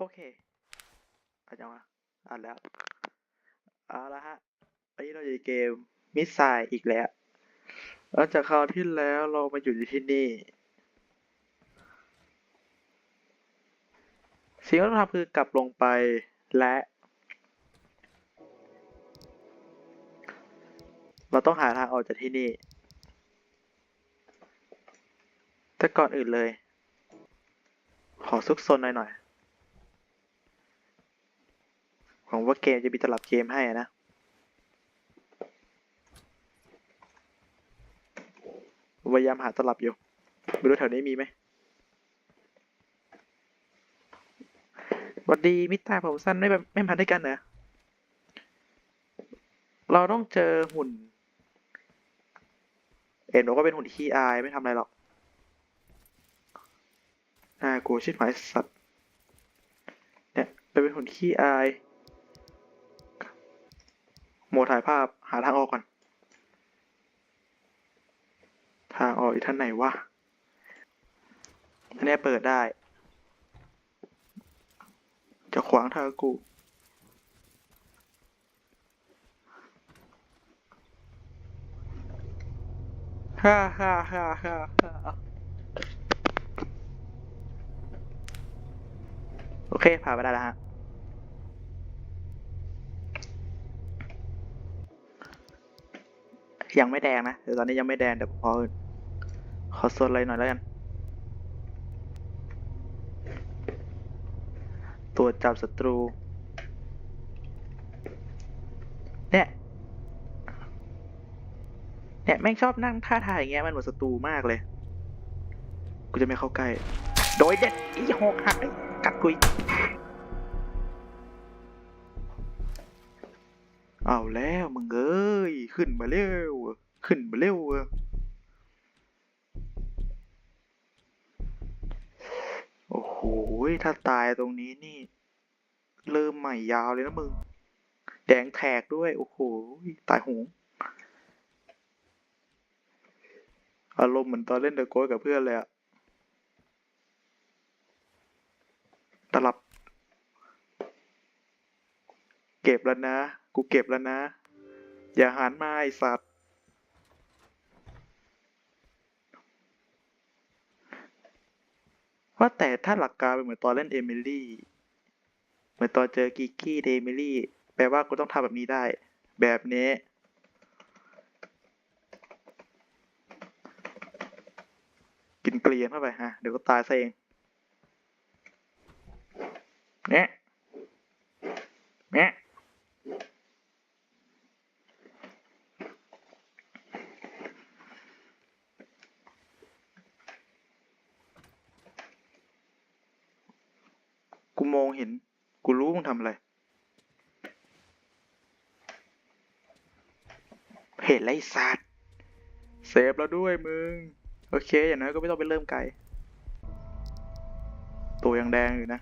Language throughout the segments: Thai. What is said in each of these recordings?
โอเคอาจังวะอ่านแล้ว เอาละฮะวันนี้เราอยู่ในเกมมิสไซอีกแล้วหลังจากคราวที่แล้วเรามาอยู่ที่นี่ สิ่งที่เราทำคือกลับลงไปและ เราต้องหาทางออกจากที่นี่ แต่ก่อนอื่นเลย ขอซุกซนหน่อยหน่อย หวังว่าเกมจะมีตลับเกมให้นะพยายามหาตลับอยู่ไม่รู้แถวนี้มีไหมหวัดดีมิตาผมสั้นไม่ไม่มาด้วยกันเหรอเราต้องเจอหุ่น เอ็นบอกว่าเป็นหุ่นขี้อายไม่ทำอะไรหรอกน่ากลัวชิบหายสัตว์เนี่ยเป็นหุ่นขี้อาย โมถ่ายภาพหาทางออกก่อน ทางออกอยู่ท่านไหนวะอันนี้เปิดได้ จะขวางทางกูฮ่าฮ่าฮ่าฮ่าฮ่าโอเค ผ่านไปได้แล้วฮะ ยังไม่แดงนะเดี๋ยวตอนนี้ยังไม่แดงเดี๋ยวขอขอสวดอะไรหน่อยแล้วกันตรวจจับศัตรู เนี่ย เนี่ยแม่งชอบนั่งท่าทางอย่างเงี้ยมันเหมือนศัตรูมากเลย กูจะไม่เข้าใกล้ โดยเด็ดอีหกหักกัดกุย เอาแล้วมึงเอ้ย ขึ้นมาเร็ว ขึ้นมาเร็วโอ้โห ถ้าตายตรงนี้นี่ เริ่มใหม่ยาวเลยนะมึง แดงแทกด้วย โอ้โห ตายหงอารมณ์เหมือนตอนเล่นเดอะโกกับเพื่อนเลยอะตลับ เก็บแล้วนะ กูเก็บแล้วนะ อย่าหันมาไอสัตว์ ว่าแต่ถ้าหลักการเป็นเหมือนตอนเล่นเอมิลี่ เหมือนตอนเจอกิกกี้เดมิลี่ แปลว่ากูต้องทำแบบนี้ได้ แบบนี้กินเกลียนเข้าไปฮะ เดี๋ยวก็ตายซะเองเนี่ยเนี่ย กูมองเห็น กูรู้มึงทำอะไร เห็น ไรสัตว์เซฟแล้วด้วยมึง โอเค อย่างน้อยก็ไม่ต้องไปเริ่มไกล ตัวยังแดงอยู่นะ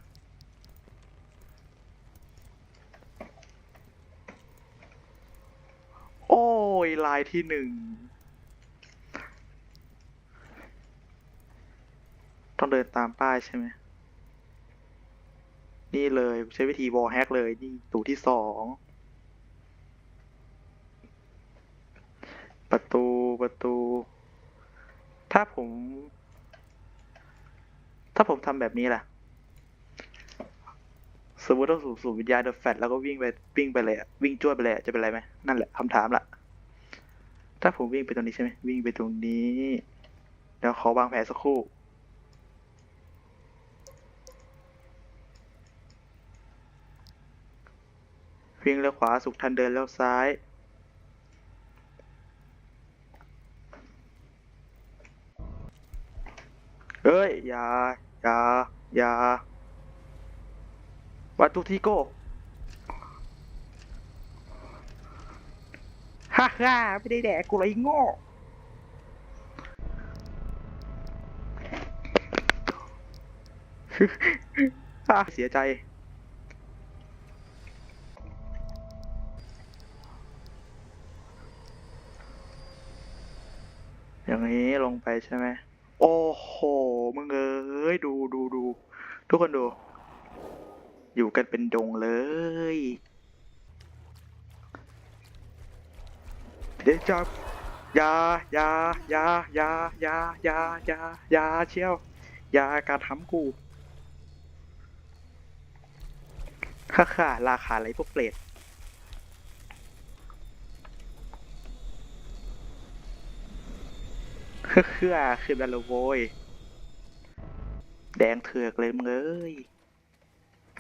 โอ้ยลายที่หนึ่ง ต้องเดินตามป้ายใช่ไหม นี่เลยใช้วิธีวอลแฮกเลย นี่ตัวที่สอง ประตูประตู ถ้าผม ถ้าผมทำแบบนี้ล่ะ สมมติต้องสูบสูบวิญญาณเดอะแฟตแล้วก็วิ่งไปวิ่งไปเลยอะวิ่งจ้วดไปเลยอะจะเป็นไรไหมนั่นแหละคำถามละถ้าผมวิ่งไปตรงนี้ใช่ไหมวิ่งไปตรงนี้เดี๋ยวขอวางแผนสักครู่วิ่งเลี้ยวขวาสุขทันเดินเลี้ยวซ้าย เฮ้ย อย่า อย่า อย่าวัตถุที่โก้ฮ่าฮ่าไม่ได้แดกกูเลยโง่เสียใจ อย่างนี้ลงไปใช่ไหม โอ้โห มึงเอ้ย ดูดูดู ทุกคนดู อยู่กันเป็นดงเลย เดี๋ยวจับยายายายายายายายาเชี่ยว ยาการทำกูฮ่าฮ่าราคาอะไรพวกเปรต เฮ้อเฮ้อขึ้นมาแล้วโว้ยแดงเถือกเลยมึงเอ้ย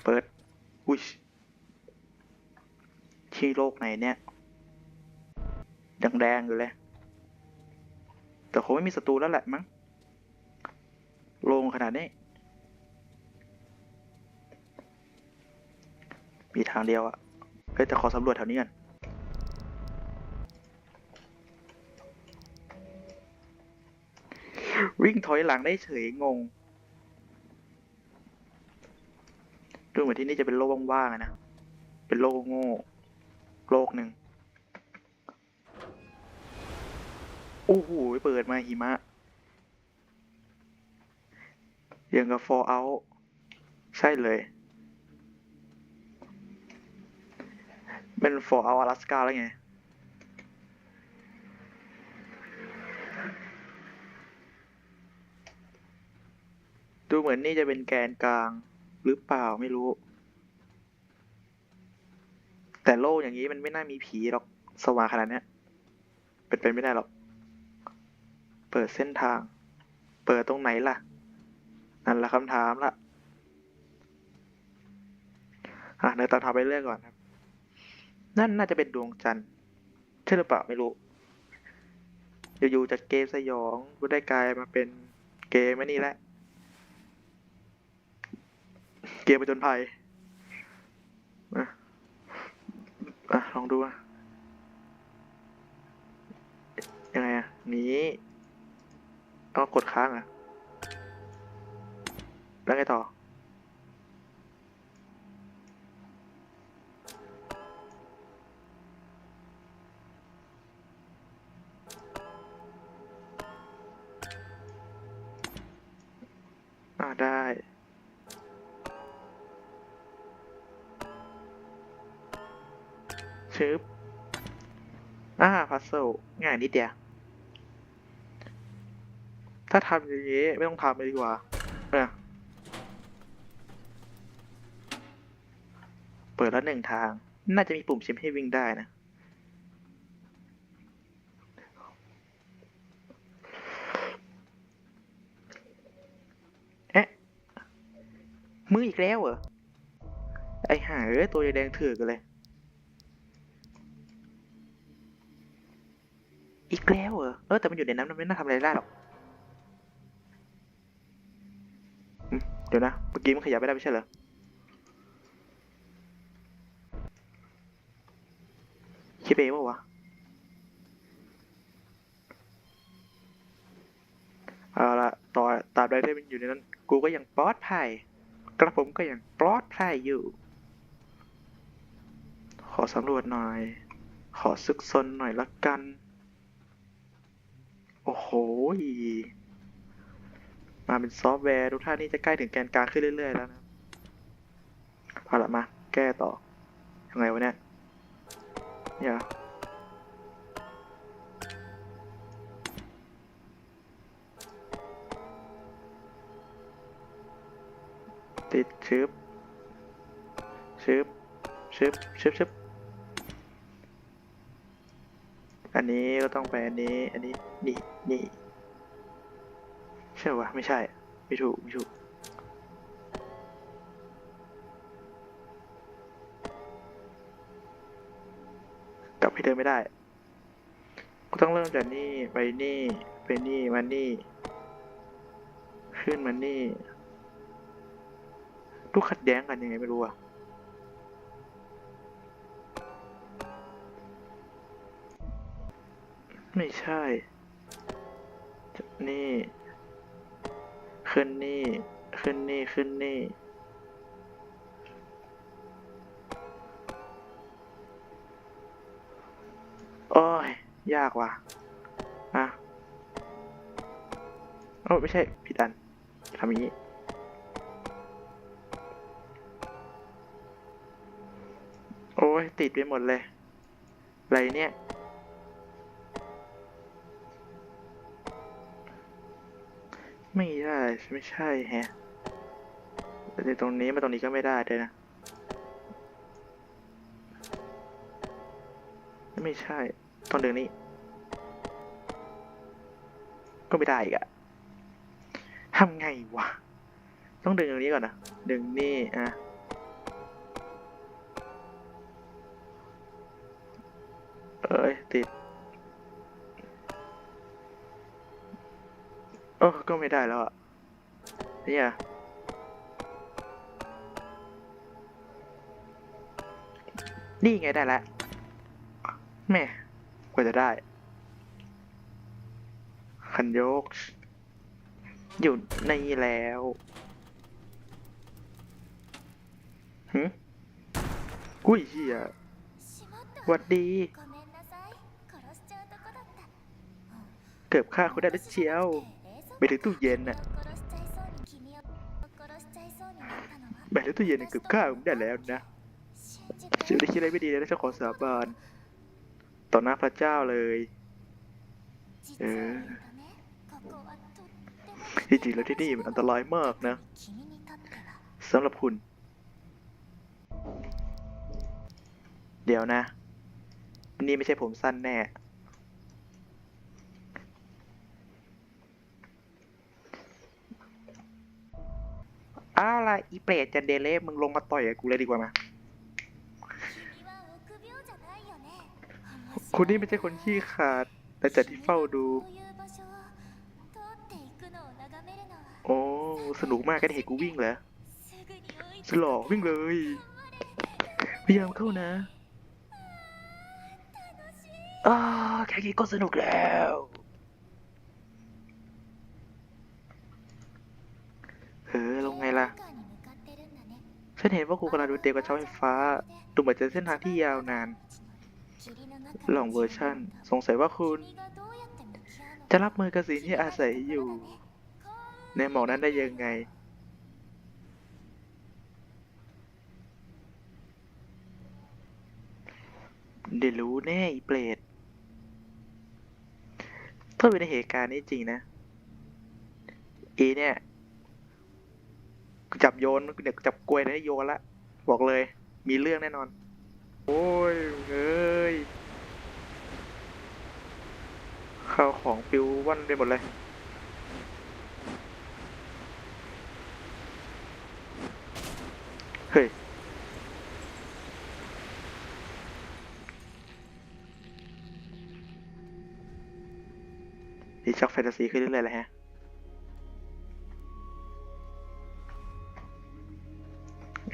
เปิด อุ้ยที่โลกไหนเนี่ยยังแดงอยู่เลยแต่คงไม่มีศัตรูแล้วแหละมั้งลงขนาดนี้ มีทางเดียวอะเฮ้ยแต่ขอสำรวจแถวนี้กัน วิ่งถอยหลังได้เฉยงง ดูเหมือนที่นี่จะเป็นโลกว่างๆนะ เป็นโลกโง่ โลกหนึ่งโอ้โหเปิดมาหิมะยังกับ Fallout ใช่เลย เป็น Fallout Alaska แล้วไง ดูเหมือนนี่จะเป็นแกนกลางหรือเปล่าไม่รู้ แต่โลกอย่างนี้มันไม่น่ามีผีหรอกสว่างขนาดนี้เป็นไปไม่ได้หรอก เปิดเส้นทาง เปิดตรงไหนล่ะ นั่นแหละคำถามละอะเดี๋ยวตัดทางไปเรื่อยก่อนครับ นั่นน่าจะเป็นดวงจันทร์ใช่หรือเปล่าไม่รู้ อยู่ๆจากเกมสยองก็ได้กลายมาเป็นเกมไอ้นี่แหละ เกมประจนภัยอะอะลองดูอะยังไงอะหนีเอากดค้างอะ แล้วไงต่อ อ่าได้ ชึบอ่าพัซเซิลง่ายนิดเดียว ถ้าทำอย่างนี้ไม่ต้องทำเลยดีกว่าเนี่ยเปิดแล้วหนึ่งทาง น่าจะมีปุ่มชิมให้วิ่งได้นะเอ๊ะมืออีกแล้วเหรอ ไอ้ห่าเอ้ยตัวแดงถือกันเลย กแล้วเหรอ เออแต่มันอยู่ในน้ำมันไม่น่าทำอะไรได้หรอก เดี๋ยวนะ เมื่อกี้มันขยับไม่ได้ไม่ใช่เหรอ คิดเองปะวะเอาละต่อตราบใดที่มันอยู่ในนั้น กูก็ยังปลอดภัย กระผมก็ยังปลอดภัยอยู่ ขอสำรวจหน่อย ขอซึกซนหน่อยละกัน โอ้โห มาเป็นซอฟต์แวร์ทุกท่านนี่จะใกล้ถึงแกนกลางขึ้นเรื่อย ๆ แล้วนะเอาละมา แก้ต่อยังไงวะเนี่ยเนี่ยติดชึบชึบชึบชึบชึบ อันนี้ก็ต้องไปอันนี้ อันนี้ นี่นี่ใช่วะไม่ใช่ ไม่ถูก ไม่ถูก กลับให้เดินไม่ได้ ก็ต้องเริ่มจากนี่ ไปนี่ ไปนี่ มานี่ ขึ้นมานี่ ลูกขัดแย้งกันยังไงไม่รู้อะ ไม่ใช่ นี่ ขึ้นนี่ ขึ้นนี่ ขึ้นนี่ โอ้ย ยากว่ะ อะ โอ้ไม่ใช่ ผิดอันทำอย่างนี้โอ้ยติดไปหมดเลย อะไรเนี่ย ไม่ได้ไม่ใช่แฮะแต่ตรงนี้มาตรงนี้ก็ไม่ได้เลยนะ ไม่ใช่ต้องดึงนี้ ก็ไม่ได้อีกอะทำไงวะ ต้องดึงตรงนี้ก่อนนะ ดึงนี่อะเอ้ยติด โอ้ก็ไม่ได้แล้วอะเนี่ยนี่ไงได้แล้วแม่กว่าจะได้ คันโยก อยู่ในแล้วหืกุ้ยเฮียวัดดี เกือบฆ่าคุณได้ด้วยเชียว ไปถึงตู้เย็นน่ะไปถึงตู้เย็นเนี่ยเกือบฆ่าผมได้แล้วนะฉันได้คิดอะไรไม่ดีแล้วฉันขอสาบานต่อหน้าพระเจ้าเลยเออจริงๆแล้วที่นี่มันอันตรายมากนะสำหรับคุณ เดี๋ยวนะ นี่ไม่ใช่ผมสั้นแน่ เอาละอีเปรตจันเดเล่มึงลงมาต่อยกับกูเลยดีกว่ามาคุณนี่ไม่ใช่คนขี้ขาด แต่จากที่เฝ้าดู โอ้ สนุกมากกันเห็นกูวิ่งเหรอสลอวิ่งเลย พยายามเข้านะ อ้าแค่นี้ก็สนุกแล้ว ฉันเห็นว่าครูกำลังดูเด็กกับเสาไฟฟ้า ดูเหมือนจะเส้นทางที่ยาวนาน ลองเวอร์ชั่น สงสัยว่าคุณ จะรับมือกับสิ่งที่อาศัยอยู่ ในหมอกนั้นได้ยังไง เดี๋ยวรู้แน่อีเปรตถ้าเป็นในเหตุการณ์นี้จริงนะ อีเนี่ย กูจับโยนเดี๋ยวกูจับกลวยนะโยนละบอกเลย มีเรื่องแน่นอน โอ้ยเอ้ยข้าวของปิวว่อนไปหมดเลยเฮ้ยนี่ช็อกแฟนตาซีขึ้นเรื่อยๆเลยฮะ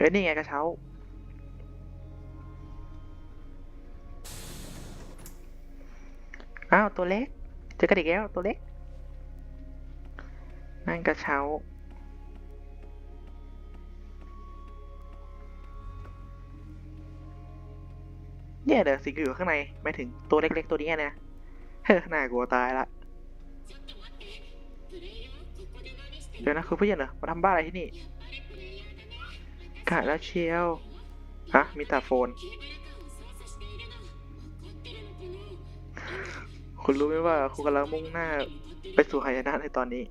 อ้นี่ไงกระเช้า อ้าว ตัวเล็ก เจอกันอีกแล้วตัวเล็ก นั่นกระเช้า เนี่ยเดี๋ยวสิ่งอยู่ข้างในไม่ถึงตัวเล็กๆตัวนี้นะเฮ้ยน่ากลัวตายละเดี๋ยวนะคือผู้ใหญ่เหรอมาทำบ้าอะไรที่นี่ กะแล้วเชียว ฮะ มีตาโฟน คุณรู้ไหมว่าคุณกำลังมุ่งหน้าไปสู่หายนะในตอนนี้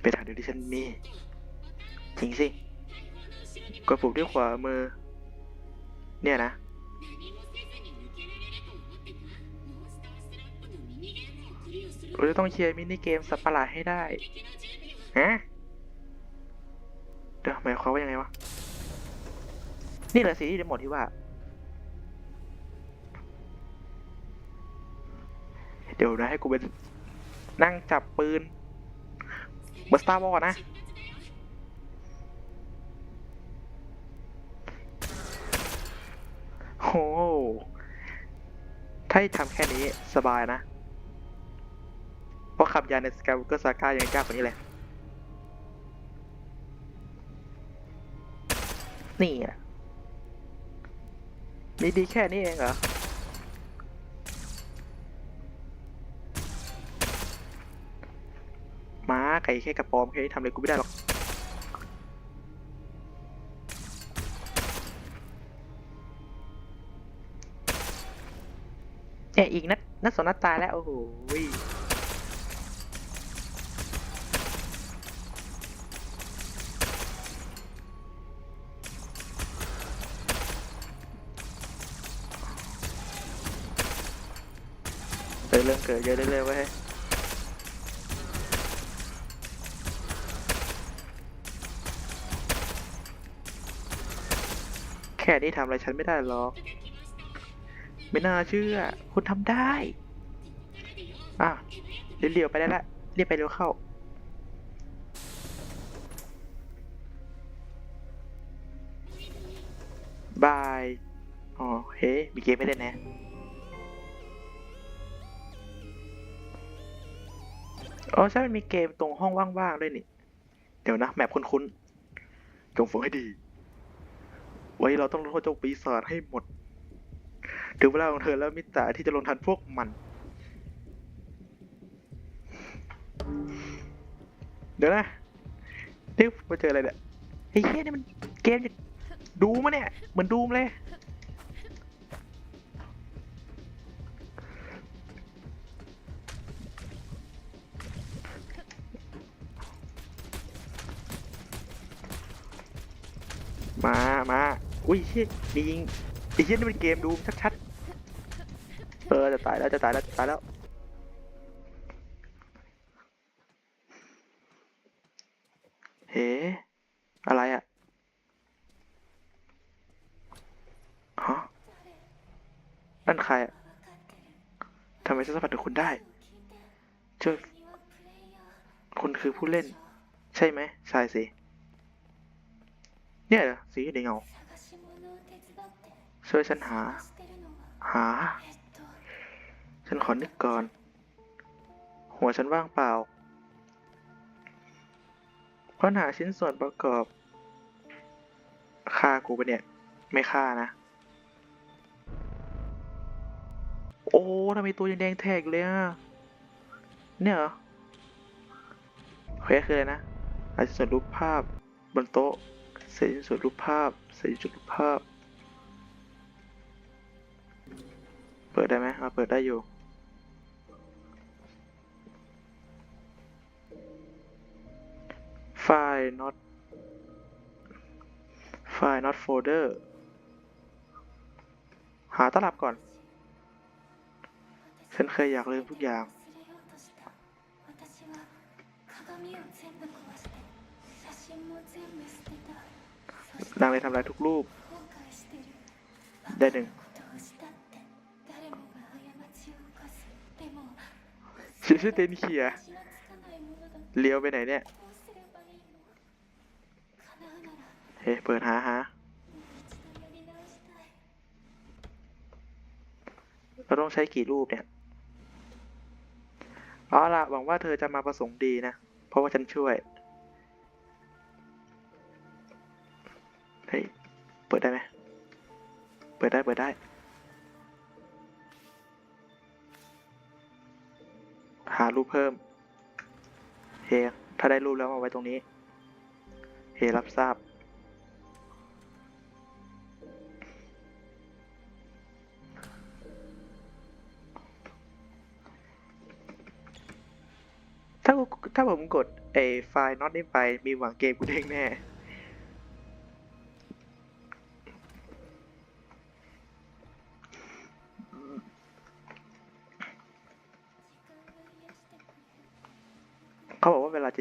เป็นทางเดียวที่ฉันมี จริงสิ กดปุ่มที่ขวามือ เนี่ยนะ เราจะต้องเคลียร์มินิเกมสัตว์ประหลาดให้ได้ ฮะ เดี๋ยวหมายความว่ายังไงวะ นี่แหละสิที่ได้หมดที่ว่า เดี๋ยวนะให้กูเป็นนั่งจับปืนเบอร์สตาร์วอร์นะ โห ถ้าทำแค่นี้สบายนะ เพราะขับยานในสกายก็ซาก้ายังกล้ากว่านี้เลยี่อะดีๆแค่นี้เองเหรอม้าไก่แค่กระปอมแค่นี้ทำอะไรกูไม่ได้หรอกเนี่ยอีกนัดนัดสนัดตายแล้ว โอ้โห เกิดเยอะเรื่อยๆเว้ยแค่นี้ทำอะไรฉันไม่ได้หรอก ไม่น่าเชื่อ คุณทำได้ อะเรียวๆไปได้ละเรียบไปเร็วเข้าบาย อ๋อ เฮ้ มีเกมไม่เล่นนะ อ๋อใช่มันมีเกมตรงห้องว่างๆด้วยนี่ เดี๋ยวนะ แมปคุ้นๆ จงฟังให้ดี ไว้เราต้องลงโทษเจ้าปีศาจให้หมด ถึงเวลาของเธอแล้วมิตาที่จะลงทันพวกมัน เดี๋ยวนะนี่มาเจออะไรเนี่ยไอ้เหี้ยนี่มันเกมจะดูมะเนี่ย เหมือนดูมเลย มามาอุ้ยเชี่ยมียิงไอ้เชี่ยนี่เป็นเกมดูชัดๆเออจะตายแล้วจะตายแล้วจะตายแล้วเฮ้อะไรอะฮะนั่นใครอะทำไมฉันสัมผัสถึงคุณได้ช่วยคุณคือผู้เล่น ใช่ไหมใช่สิ เนี่ยสีอยู่ในเงาช่วยฉันหา หา ฉันขอนึกก่อน หัวฉันว่างเปล่าค้นหาชิ้นส่วนประกอบฆ่ากูปะเนี่ย ไม่ฆ่านะ โอ้ทำไมตัวยังแดงแทกเลยอะ เนี่ยเหรอโอเคคืออะไรนะอาจจะส่วนรูปภาพบนโต๊ะ เศษส่วนรูปภาพเศษชิ้นส่วนรูปภาพ เปิดได้ไหมอ่าเปิดได้อยู่ไฟล์ not ไฟล์ not folder หาตลับก่อน ฉันเคยอยากลืมทุกอย่าง นางเลยทำลายทุกรูป ได้หนึ่งชื่อชื่อเตนเขียเลี้ยวไปไหนเนี่ย เฮ้ เปิดหาหาเราต้องใช้กี่รูปเนี่ย เอาละหวังว่าเธอจะมาประสงค์ดีนะ เพราะว่าฉันช่วย ปิดได้ไหมเปิดได้ เปิดได้ หารูปเพิ่มเฮถ้าได้รูปแล้วเอาไว้ตรงนี้เฮรับทราบ ถ้าถ้าผมกดไอ้ไฟล์น็อตนี้ไปมีหวังเกมกูเด้งแน่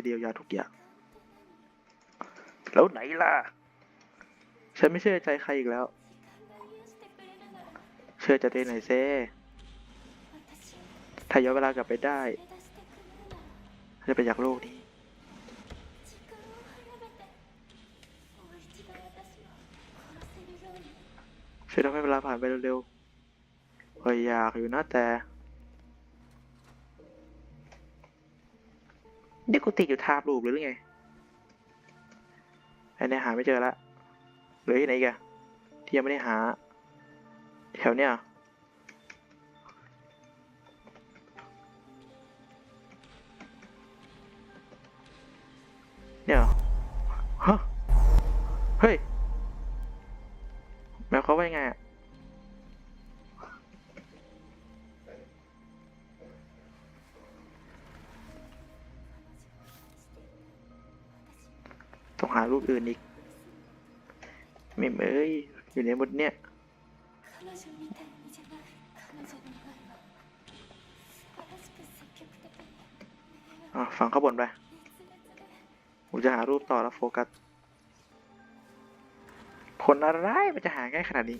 เดียวยาทุกอย่าง แล้วไหนล่ะ ฉันไม่เชื่อใจใครอีกแล้ว เชื่อใจตัวเองหน่อยเซ่ถ้าย้อนเวลากลับไปได้จะไปจากโลกนี้ช่วยทำให้เวลาผ่านไปเร็วๆพออยากอยู่นะแต่ นี่กูติดอยู่ทาบรูปหรือไง อันนี้หาไม่เจอละเหลือที่ไหนอีกอะที่ยังไม่ได้หา แถวเนี้ยเนี่ยเฮะ เฮ้ยหมายความว่ายังไงอะ หารูปอื่นอีกไม่เอ้ยอยู่ในบทเนี้ยฟังข้าบนไปผมจะหารูปต่อแล้วโฟกัสผลอะไรมันจะหาง่ายขนาดนี้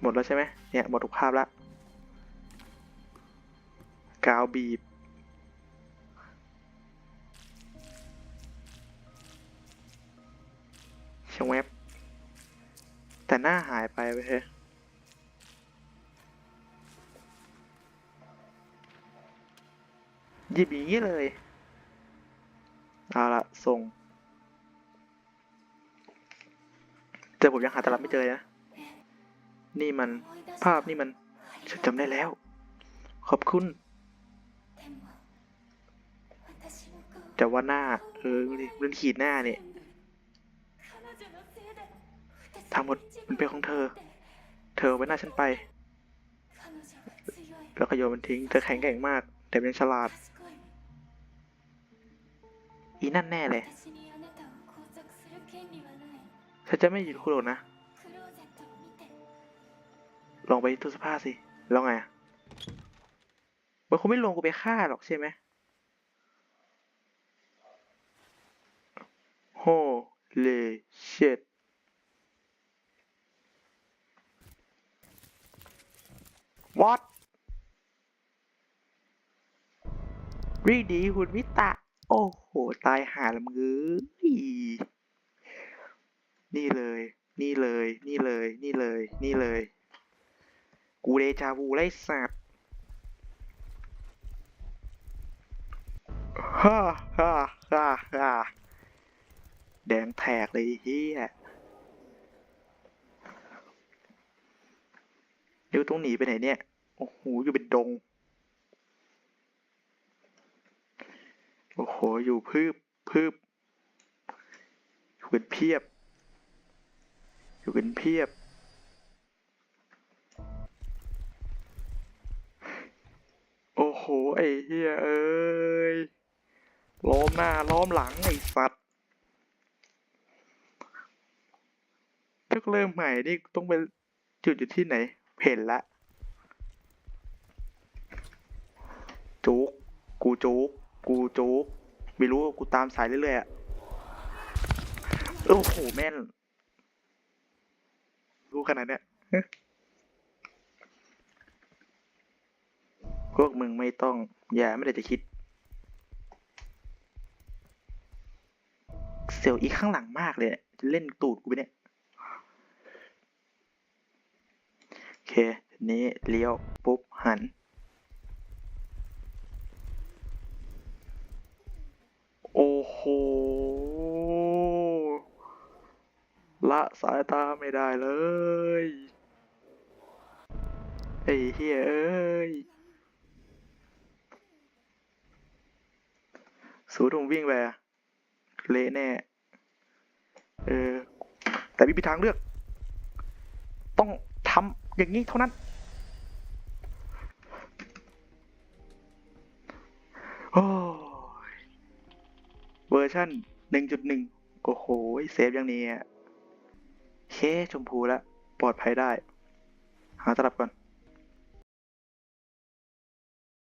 หมดแล้วใช่ไหมเนี่ย หมดทุกภาพแล้ว กาวบีบ แวบแต่หน้าหายไปไปเฮ้ยยิบอย่างนี้เลย เอาละส่ง แต่ผมยังหาตลับไม่เจอนะ นี่มันภาพนี่มันฉันจำได้แล้ว ขอบคุณ แต่ว่าหน้า เออเรื่องขีดหน้าเนี่ย ทำหมดมันเป็นของเธอ เธอไว้หน้าฉันไป แล้วก็โยนมันทิ้ง เธอแข็งแกร่งมาก แต่เป็นฉลาด อีนั่นแน่เลยฉันจะไม่หยุดคุณหรอกนะ ลองไปตู้เสื้อผ้าสิ แล้วไงมันคงไม่ลงกูไปฆ่าหรอกใช่ไหมโหเลเชต what รีดีหุ่นวิตะ โอ้โห ตายหาละมึงเอ้ยนี่เลย นี่เลย นี่เลย นี่เลย นี่เลย กูเดจาวูไล่สัตว์ฮ่าฮ่าฮ่าฮ่าแดงแทกเลยเฮีย เดี๋ยวต้องหนีไปไหนเนี่ย โอ้โห อยู่เป็นดง โอ้โห อยู่พืบพืบอยู่เป็นเพียบ อยู่เป็นเพียบ โอ้โห ไอ้เฮียเอ้ย ล้อมหน้า ล้อมหลัง ไอ้สัตว์ถ้าเริ่มใหม่นี่ต้องไปจุดอยู่ที่ไหน เห็นละ จุก กูจุก กูจุก ไม่รู้กูตามสายเรื่อยๆอะโอ้โหแม่น รู้ขนาดเนี้ยพวกมึงไม่ต้อง อย่าไม่ได้จะคิด เสียวอีกข้างหลังมากเลยเนี่ยจะเล่นตูดกูไปเนี่ย โอ เคทีนี้เลี้ยว ปุ๊บ หัน โอ้โห ละสายตาไม่ได้เลย ไอ้เฮียเอ้ยสูดงวิ่งไปเละแน่ เออ แต่ไม่มีทางเลือก ต้อง อย่างนี้เท่านั้นโอ้ยเวอร์ชั่น1.1 โอ้โห เซฟอย่างนี้เคชมพูแล้ว ปลอดภัยได้ หาตลับก่อน